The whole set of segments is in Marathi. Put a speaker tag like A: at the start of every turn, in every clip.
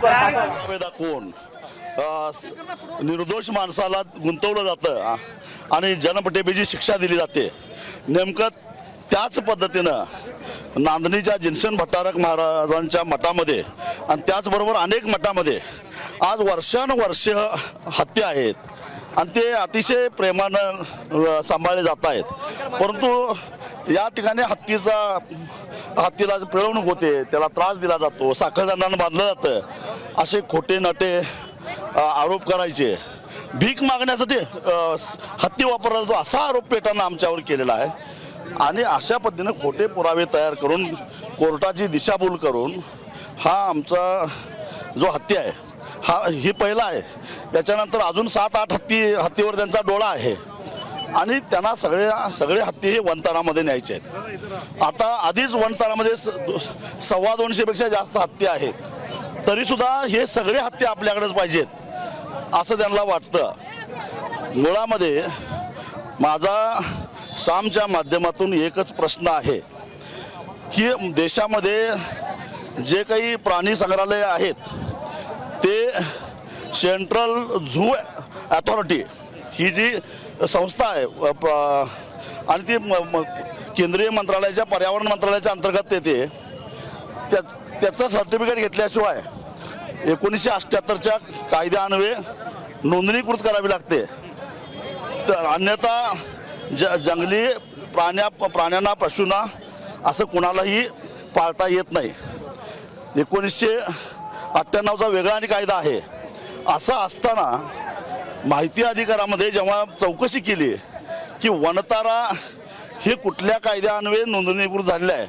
A: कोण? दाखवून निर्दोष माणसाला गुंतवलं जातं. आणि जनपटेबीची शिक्षा दिली जाते. नेमकं त्याच पद्धतीनं नांदणीच्या जिनसन भट्टारक महाराजांच्या मठामध्ये आणि त्याचबरोबर अनेक मठामध्ये आज वर्षानुवर्ष हत्या आहेत. आणि ते अतिशय प्रेमानं सांभाळले जात आहेत. परंतु या ठिकाणी हत्तीचा हत्तीला पिळवणूक होते त्याला त्रास दिला जातो साखरदंडानं बांधलं जातं असे खोटे नाटे आरोप करायचे. भीक मागण्यासाठी हत्ती वापरला जातो असा आरोप पेटानं आमच्यावर केलेला आहे. आणि अशा पद्धतीनं खोटे पुरावे तयार करून कोर्टाची दिशाभूल करून हा आमचा जो हत्ती आहे हा ही पहिला आहे. त्याच्यानंतर अजून सात आठ हत्ती हत्तीवर त्यांचा डोळा आहे. आणि त्यांना सगळे सगळे हत्ती हे वनतारामध्ये न्यायचे आहेत. आता आधीच वनतारामध्ये स- सव्वा दोनशेपेक्षा जास्त हत्ती आहेत. तरीसुद्धा हे सगळे हत्ती आपल्याकडेच पाहिजेत असं त्यांना वाटतं. मुळामध्ये माझा सामच्या माध्यमातून एकच प्रश्न आहे की देशामध्ये जे काही प्राणी संग्रहालय आहेत ते सेंट्रल झू अथॉरिटी ही जी संस्था आहे प- आणि ती म- म- केंद्रीय मंत्रालयाच्या पर्यावरण मंत्रालयाच्या अंतर्गत येते. त्याच त्याचं सर्टिफिकेट घेतल्याशिवाय एकोणीसशे अठ्ठ्याहत्तरच्या कायद्यान्वये नोंदणीकृत करावी लागते. तर अन्यथा ज जंगली प्राण्या प्राण्यांना पशूंना असं कुणालाही पाळता येत नाही. एकोणीसशे अठ्ठ्याण्णवचा वेगळा आणि कायदा आहे. असं असताना माहिती अधिकारामध्ये जेव्हा चौकशी केली की वनतारा हे कुठल्या कायद्यान्वये नोंदणीकृत झालेलं आहे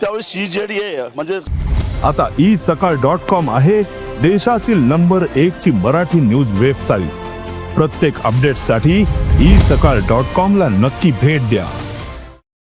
A: त्यावेळी सी झेड ए म्हणजे
B: आता ई सकाळ डॉट कॉम आहे देशातील नंबर एक ची मराठी न्यूज वेबसाईट प्रत्येक अपडेटसाठी ई सकाळ डॉट कॉम ला नक्की भेट द्या.